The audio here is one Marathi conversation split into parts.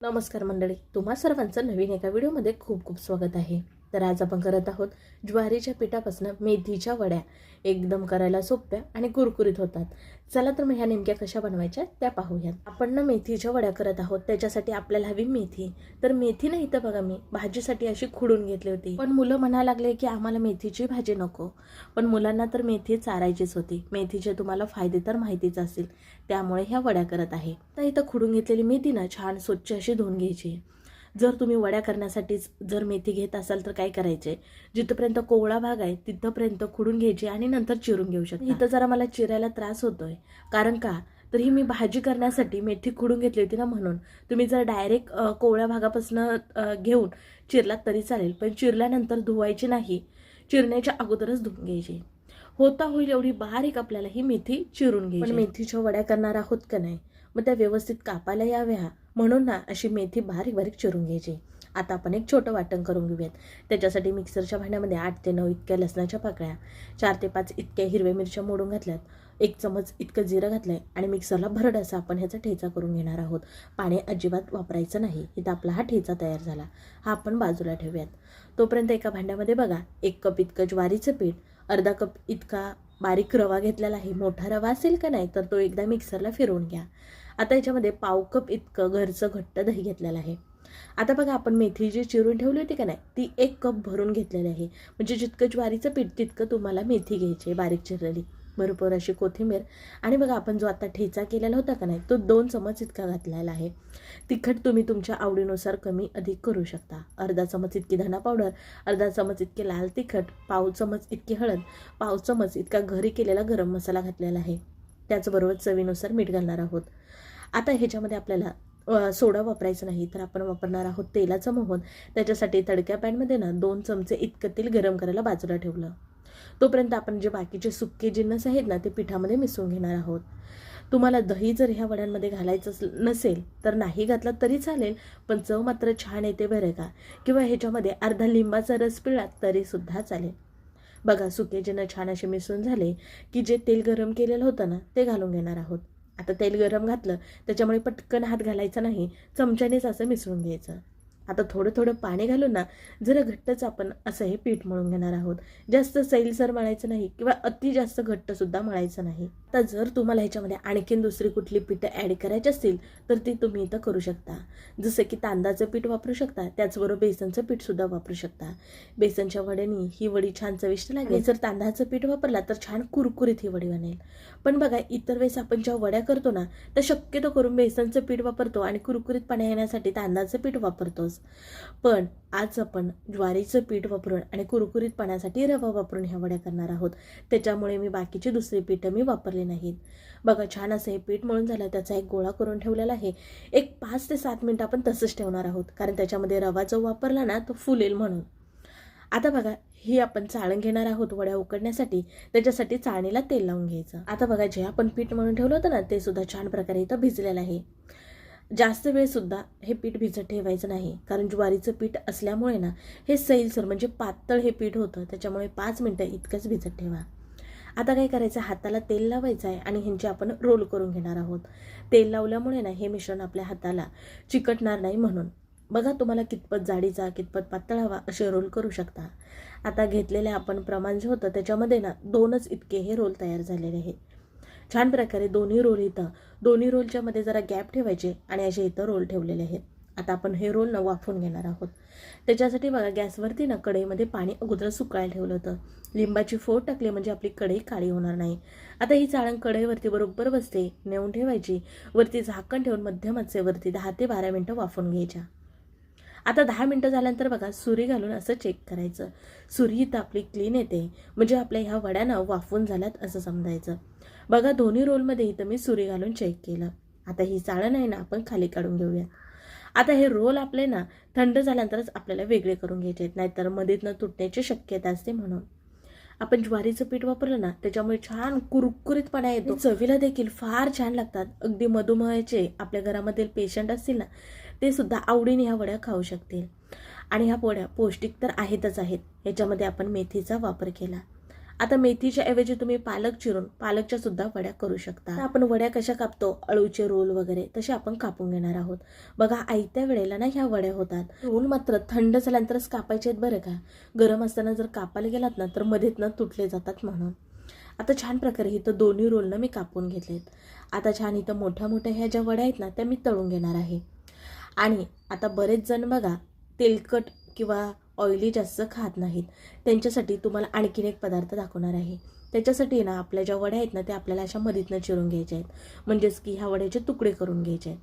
नमस्कार मंडळी तुम्हा सर्वांचं नवीन एका व्हिडिओमध्ये खूप खूप स्वागत आहे. तर आज आपण करत आहोत ज्वारीच्या पिठापासून मेथीच्या वड्या. एकदम करायला सोप्या आणि कुरकुरीत होतात. चला तर मग ह्या नेमक्या कशा बनवायच्या त्या पाहूयात. आपण ना मेथीच्या वड्या करत आहोत. त्याच्यासाठी आपल्याला हवी मेथी. तर मेथी नाही तर बघा मी भाजीसाठी अशी खुडून घेतली होती. पण मुलं म्हणायला लागले की आम्हाला मेथीची भाजी नको. पण मुलांना तर मेथी चारायचीच होती. मेथीचे तुम्हाला फायदे तर माहितीच असतील त्यामुळे ह्या वड्या करत आहे. तर इथं खुडून घेतलेली मेथी ना छान स्वच्छ अशी धुवून घ्यायची. जर तुम्ही वड्या करण्यासाठीच जर मेथी घेत असाल तर काय करायचे? जिथपर्यंत कोवळा भाग आहे तिथपर्यंत खुडून घ्यायची आणि नंतर चिरून घेऊ शकता. इथं जरा मला चिरायला त्रास होतोय. कारण का? तर ही मी भाजी करण्यासाठी मेथी खुडून घेतली होती ना म्हणून. तुम्ही जर डायरेक्ट कोवळ्या भागापासून घेऊन चिरलात तरी चालेल. पण चिरल्यानंतर धुवायची नाही. चिरण्याच्या अगोदरच धुवून घ्यायची. होता होईल एवढी बारीक आपल्याला ही मेथी चिरून घ्यायची. मेथीच्या वड्या करणार आहोत का नाही? मग त्या व्यवस्थित कापायला याव्या. म्हणून ना अशी मेथी बारीक बारीक चिरून घ्यायची. आता आपण एक छोटं वाटण करून घेऊयात. त्याच्यासाठी मिक्सरच्या भांड्यामध्ये आठ ते नऊ इतक्या लसणाच्या पाकळ्या चार ते पाच इतक्या हिरव्या मिरच्या मोडून घातल्यात. एक चमच इतकं जिरं घातलं आहे आणि मिक्सरला भरड असा आपण ह्याचा ठेचा करून घेणार आहोत. पाणी अजिबात वापरायचं नाही. इथं आपला हा ठेचा तयार झाला. हा आपण बाजूला ठेवूयात. तोपर्यंत एका भांड्यामध्ये बघा एक कप इतकं ज्वारीचं पीठ अर्धा कप इतका बारीक रवा घेतलेला आहे. मोठा रवा असेल का नाही तर तो एकदा मिक्सरला फिरवून घ्या. आता याच्यामध्ये पाव कप इतकं घरचं घट्ट दही घेतलेलं आहे. आता बघा आपण मेथी जी चिरून ठेवली होती का नाही ती एक कप भरून घेतलेली आहे. म्हणजे जितकं ज्वारीचं पीठ तितकं तुम्हाला मेथी घ्यायची आहे बारीक चिरलेली. बरोबर अशी कोथिंबीर. आणि बघा आपण जो आता ठेचा केलेला होता का नाही तो दोन चमच इतका घातलेला आहे. तिखट तुम्ही तुमच्या आवडीनुसार कमी अधिक करू शकता. अर्धा चमच इतकी धना पावडर अर्धा चमच इतके लाल तिखट पाव चमच इतकी हळद पाव चमच इतका घरी केलेला गरम मसाला घातलेला आहे. त्याचबरोबर चवीनुसार मीठ घालणार आहोत. आता ह्याच्यामध्ये आपल्याला सोडा वापरायचं नाही तर आपण वापरणार आहोत तेलाचं मोहन. त्याच्यासाठी तडक्या पॅनमध्ये ना दोन चमचे इतकं तेल गरम करायला बाजूला ठेवलं. तोपर्यंत आपण जे बाकीचे सुके जिन्नस आहेत ना ते पिठामध्ये मिसळून घेणार आहोत. तुम्हाला दही जर ह्या वड्यांमध्ये घालायचं नसेल तर नाही घातलं तरी चालेल पण चव मात्र छान येते बरं का. किंवा ह्याच्यामध्ये अर्धा लिंबाचा रस पिळला तरीसुद्धा चालेल. बघा सुके जिनं छान असे मिसळून झाले की जे तेल गरम केलेलं होतं ना ते घालून घेणार आहोत. आता तेल गरम घातलं त्याच्यामुळे पटकन हात घालायचा नाही चमच्यानेच असं मिसळून घ्यायचं. आता थोडं थोडं पाणी घालून ना जरा घट्टच आपण असं हे पीठ मळून घेणार आहोत. जास्त सैलसर मळायचं नाही किंवा अति जास्त घट्टसुद्धा मळायचं नाही. तर जर तुम्हाला ह्याच्यामध्ये आणखीन दुसरी कुठली पीठं ॲड करायची असतील तर ती तुम्ही इथं करू शकता. जसं की तांदळाचं पीठ वापरू शकता त्याचबरोबर बेसनचं पीठसुद्धा वापरू शकता. बेसनच्या वड्यानी ही वडी छान चविष्ट लागेल. जर तांदळाचं पीठ वापरला तर छान कुरकुरीत ही वडी बनेल. पण बघा इतर वेळेस आपण जेव्हा वड्या करतो ना तर शक्यतो करून बेसनचं पीठ वापरतो आणि कुरकुरीत पाणी येण्यासाठी तांदळाचं पीठ वापरतोच. पण आज आपण ज्वारीचं पीठ वापरून आणि कुरकुरीत पाण्यासाठी रवा वापरून ह्या वड्या करणार आहोत. त्याच्यामुळे मी बाकीची दुसरी पीठं मी वापरली नाहीत. बघा छान असं हे पीठ मळून झालं त्याचा एक गोळा करून ठेवलेला आहे. एक पाच ते सात मिनटं आपण तसंच ठेवणार आहोत कारण त्याच्यामध्ये रवा जो वापरला ना तो फुलेल म्हणून. आता बघा ही आपण चाळण घेणार आहोत वड्या उकडण्यासाठी. त्याच्यासाठी चाळणीला तेल लावून घ्यायचं. आता बघा जे आपण पीठ म्हणून ठेवलं होतं ना ते सुद्धा छान प्रकारे इथं भिजलेलं आहे. जास्त वेळसुद्धा हे पीठ भिजत ठेवायचं नाही. कारण ज्वारीचं पीठ असल्यामुळे ना हे सैलसर म्हणजे पातळ हे पीठ होतं. त्याच्यामुळे पाच मिनटं इतकंच भिजत ठेवा. आता काय करायचं? हाताला तेल लावायचं आहे आणि ह्यांचे आपण रोल करून घेणार आहोत. तेल लावल्यामुळे ना हे मिश्रण आपल्या हाताला चिकटणार नाही म्हणून. बघा तुम्हाला कितपत जाडीचा कितपत पातळ हवा असे रोल करू शकता. आता घेतलेले आपण प्रमाण जे होतं त्याच्यामध्ये ना दोनच इतके हे रोल तयार झालेले आहेत. छान प्रकारे दोन्ही रोल इथं दोन्ही रोलच्या मध्ये जरा गॅप ठेवायचे आणि असे इथं रोल ठेवलेले आहेत. आता आपण हे रोल न वाफून घेणार आहोत. त्याच्यासाठी बघा गॅसवरती ना कढईमध्ये पाणी अगोदर सुकायला ठेवलं होतं. लिंबाची फोड टाकली म्हणजे आपली कढई काळी होणार नाही. आता ही चाळण कढईवरती बरोबर बसते नेऊन ठेवायची. वरती झाकण ठेवून मध्यम आचेवरती दहा ते बारा मिनटं वाफून घ्यायच्या. आता दहा मिनटं झाल्यानंतर बघा सुरी घालून असं चेक करायचं. सुरी इथं आपली क्लीन येते. म्हणजे आपल्या ह्या वड्यानं वाफून झाल्यात असं समजायचं. बघा दोन्ही रोलमध्ये इथं मी सुरी घालून चेक केलं. आता ही चाळण आहे ना आपण खाली काढून घेऊया. आता हे रोल आपले ना थंड झाल्यानंतरच आपल्याला वेगळे करून घ्यायचे आहेत नाहीतर मध्येच तुटण्याची शक्यता असते म्हणून. आपण ज्वारीचं पीठ वापरलं ना त्याच्यामुळे छान कुरकुरीतपणा येतो. चवीला देखील फार छान लागतात. अगदी मधुमेहाचे आपल्या घरामधील पेशंट असतील ना ते सुद्धा आवडीने ह्या वड्या खाऊ शकतील. आणि ह्या वड्या पौष्टिक तर आहेतच आहेत. ह्याच्यामध्ये आपण मेथीचा वापर केला. आता मेथीच्या ऐवजी तुम्ही पालक चिरून पालकच्या सुद्धा वड्या करू शकता. आपण वड्या कशा कापतो? अळूचे रोल वगैरे तसे आपण कापून घेणार आहोत. बघा आयत्या वेळेला ना ह्या वड्या होतात. रोल मात्र थंड झाल्यानंतरच कापायचे आहेत बरं का? गरम असताना जर कापायला गेलात ना तर मध्येच तुटले जातात म्हणून. आता छान प्रकारे इथं दोन्ही रोलनं मी कापून घेतलेत. आता छान इथं मोठ्या मोठ्या ह्या ज्या वड्या आहेत ना त्या मी तळून घेणार आहे. आणि आता बरेच जण बघा तेलकट किंवा ऑइली जास्त खात नाहीत. त्यांच्यासाठी तुम्हाला आणखीन एक पदार्थ दाखवणार आहे. त्याच्यासाठी ना आपल्या ज्या वड्या आहेत ना त्या आपल्याला अशा मधीतनं चिरून घ्यायच्या आहेत. म्हणजेच की ह्या वड्याचे तुकडे करून घ्यायचे आहेत.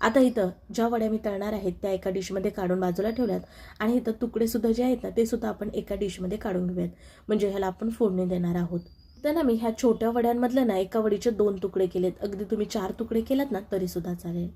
आता इथं ज्या वड्या मी तळणार आहेत त्या एका डिशमध्ये काढून बाजूला ठेवल्यात आणि इथं तुकडेसुद्धा जे आहेत ना ते सुद्धा आपण एका डिशमध्ये काढून घेऊयात. म्हणजे ह्याला आपण फोडणी देणार आहोत. तर ना मी ह्या छोट्या वड्यांमधल्या ना एका वडीचे दोन तुकडे केलेत. अगदी तुम्ही चार तुकडे केलात ना तरीसुद्धा चालेल.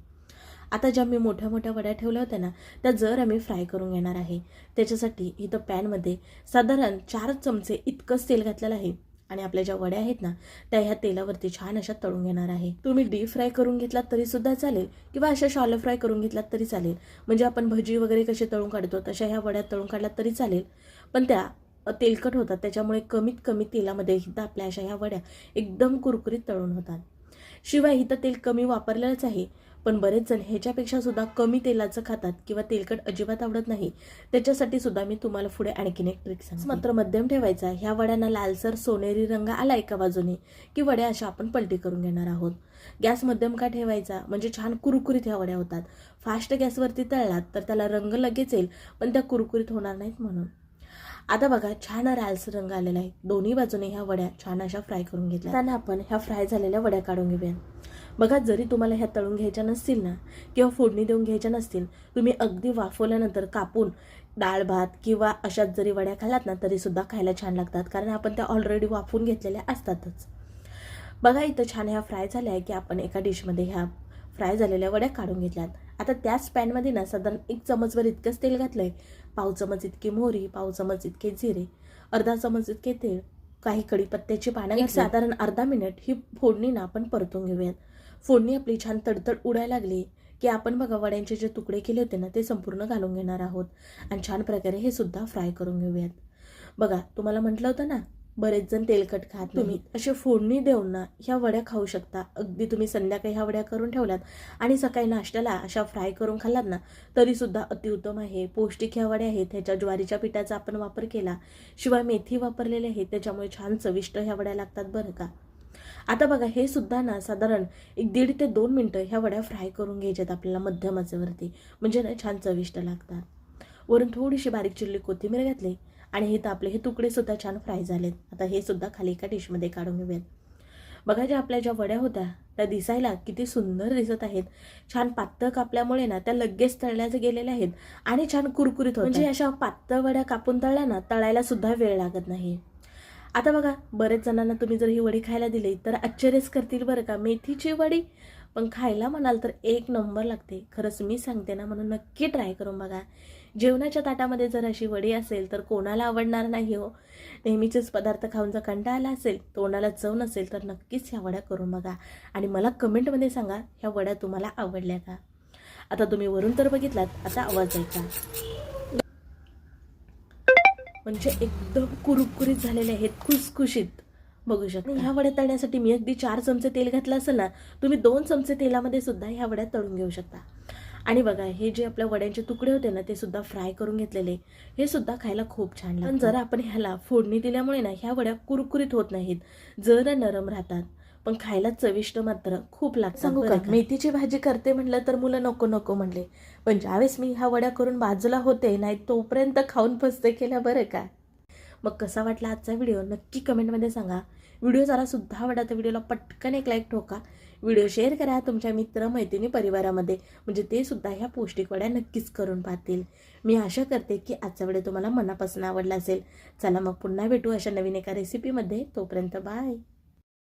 आता ज्या मी मोठ्या मोठ्या वड्या ठेवल्या होत्या ना त्या जर आम्ही फ्राय करून घेणार आहे त्याच्यासाठी इथं पॅनमध्ये साधारण चार चमचे इतकंच तेल घातलेलं आहे. आणि आपल्या ज्या वड्या आहेत ना त्या ह्या तेलावरती छान अशा तळून घेणार आहे. तुम्ही डीप फ्राय करून घेतलात तरी सुद्धा चालेल किंवा अशा शॉलो फ्राय करून घेतलात तरी चालेल. म्हणजे आपण भजी वगैरे कसे तळून काढतो तशा ह्या वड्या तळून काढल्यात तरी चालेल. पण त्या तेलकट होतात त्याच्यामुळे कमीत कमी तेलामध्ये इथं आपल्या अशा ह्या वड्या एकदम कुरकुरीत तळून होतात. शिवाय इथं तेल कमी वापरलेलंच आहे पण बरेच जण ह्याच्यापेक्षा सुद्धा कमी तेलाचं खातात किंवा तेलकट अजिबात आवडत नाही. त्याच्यासाठी सुद्धा मी तुम्हाला पुढे आणखीन एक ट्रिक सांग मात्र मध्यम ठेवायचा ह्या वड्यांना लालसर सोनेरी रंग आला एका बाजूने की वड्या अशा आपण पलटी करून घेणार आहोत. गॅस मध्यम का ठेवायचा? म्हणजे छान कुरकुरीत ह्या वड्या होतात. फास्ट गॅसवरती तळलात तर त्याला रंग लगेच येईल पण त्या कुरकुरीत होणार नाहीत म्हणून. आता बघा छान रालसर रंग आलेला आहे. दोन्ही बाजूने ह्या वड्या छान अशा फ्राय करून घेतल्या. त्यांना आपण ह्या फ्राय झालेल्या वड्या काढून घेऊया. बघा जरी तुम्हाला ह्या तळून घ्यायच्या नसतील ना किंवा फोडणी देऊन घ्यायच्या नसतील तुम्ही अगदी वाफवल्यानंतर कापून डाळ भात किंवा अशाच जरी वड्या खाल्लात ना तरी सुद्धा खायला छान लागतात कारण आपण त्या ऑलरेडी वाफवून घेतलेल्या असतातच. बघा इथं छान ह्या फ्राय झाल्या आहे की आपण एका डिशमध्ये ह्या फ्राय झालेल्या वड्या काढून घेतल्यात. आता त्याच पॅनमध्ये ना साधारण एक चमचभर इतकंच तेल घातलं आहे पाव चमच इतकी मोहरी पाव चमच इतके जिरे अर्धा चमच इतके तेल काही कढीपत्त्याची पानं एक साधारण अर्धा मिनिट ही फोडणी ना आपण परतून घेऊयात. फोडणी आपली छान तडतड उडायला लागली की आपण बघा वड्यांचे जे तुकडे केले होते ना ते संपूर्ण घालून घेणार आहोत. आणि छान प्रकारे हे सुद्धा फ्राय करून घेऊयात. बघा तुम्हाला म्हटलं होतं ना बरेच जण तेलकट खात तुम्ही असे फोडणी देऊन ना ह्या वड्या खाऊ शकता. अगदी तुम्ही संध्याकाळी ह्या वड्या करून ठेवल्यात आणि सकाळी नाश्त्याला अशा फ्राय करून खाल्लात ना तरी सुद्धा अतिउत्तम आहे. पौष्टिक ह्या वड्या आहेत. ह्याच्या ज्वारीच्या पिठाचा आपण वापर केला शिवाय मेथी वापरलेली आहे त्याच्यामुळे छान चविष्ट ह्या वड्या लागतात बरं का. आता बघा हे सुद्धा ना साधारण एक दीड ते दोन मिनटं ह्या वड्या फ्राय करून घ्यायच्यात आपल्याला मध्यम आचेवरती. म्हणजे ना छान चविष्ट लागतात. वरून थोडीशी बारीक चिरली कोथिंबीर घातली. आणि हे तर आपले हे तुकडे सुद्धा छान फ्राय झालेत. आता हे सुद्धा खाली एका डिशमध्ये काढून घेऊयात. बघा ज्या आपल्या ज्या वड्या होत्या त्या दिसायला किती सुंदर दिसत आहेत. छान पातळ कापल्यामुळे ना त्या लगेच तळल्या गेलेल्या आहेत आणि छान कुरकुरीत होत म्हणजे अशा पातळ वड्या कापून तळल्या ना तळायला सुद्धा वेळ लागत नाही. आता बघा बरेच जणांना तुम्ही जर ही वडी खायला दिली तर आश्चर्यच करतील बरं का. मेथीची वडी पण खायला म्हणाल तर एक नंबर लागते. खरंच मी सांगते ना म्हणून नक्की ट्राय करून बघा. जेवणाच्या ताटामध्ये जर अशी वडी असेल तर कोणाला आवडणार नाही हो? नेहमीचेच पदार्थ खाऊन जर कंटाळा आला असेल तोंडाला चव नसेल तर नक्कीच ह्या वड्या करून बघा. आणि मला कमेंटमध्ये सांगा ह्या वड्या तुम्हाला आवडल्या का? आता तुम्ही वरून तर बघितलात आता आवाज ऐका म्हणजे एकदम कुरकुरीत झालेले आहेत खुसखुशीत. बघू शकता. ह्या वड्या तळण्यासाठी मी अगदी चार चमचे तेल घातलं असेल ना तुम्ही दोन चमचे तेलामध्ये सुद्धा ह्या वड्या तळून घेऊ शकता. आणि बघा हे जे आपल्या वड्यांचे तुकडे होते ना ते सुद्धा फ्राय करून घेतलेले. हे सुद्धा खायला खूप छान लागतं. पण जर आपण ह्याला फोडणी दिल्यामुळे ना ह्या वड्या कुरकुरीत होत नाहीत. जरा नरम राहतात. पण खायला चविष्ट मात्र खूप लागतात. सांगू का? मेथीची भाजी करते म्हटलं तर मुलं नको नको म्हणले. पण ज्यावेळेस मी ह्या वड्या करून बाजूला होते नाही तोपर्यंत खाऊन पस्ते केल्या बरं का? मग कसा वाटला आजचा व्हिडिओ नक्की कमेंटमध्ये सांगा. व्हिडिओ जरा सुद्धा आवडला तर व्हिडिओला पटकन एक लाईक ठोका. व्हिडिओ शेअर करा तुमच्या मित्र मैत्रिणी परिवारामध्ये. म्हणजे ते सुद्धा ह्या पौष्टिक वड्या नक्कीच करून पाहतील. मी आशा करते की आजचा व्हिडिओ तुम्हाला मनापासून आवडला असेल. चला मग पुन्हा भेटू अशा नवीन एका रेसिपीमध्ये तोपर्यंत बाय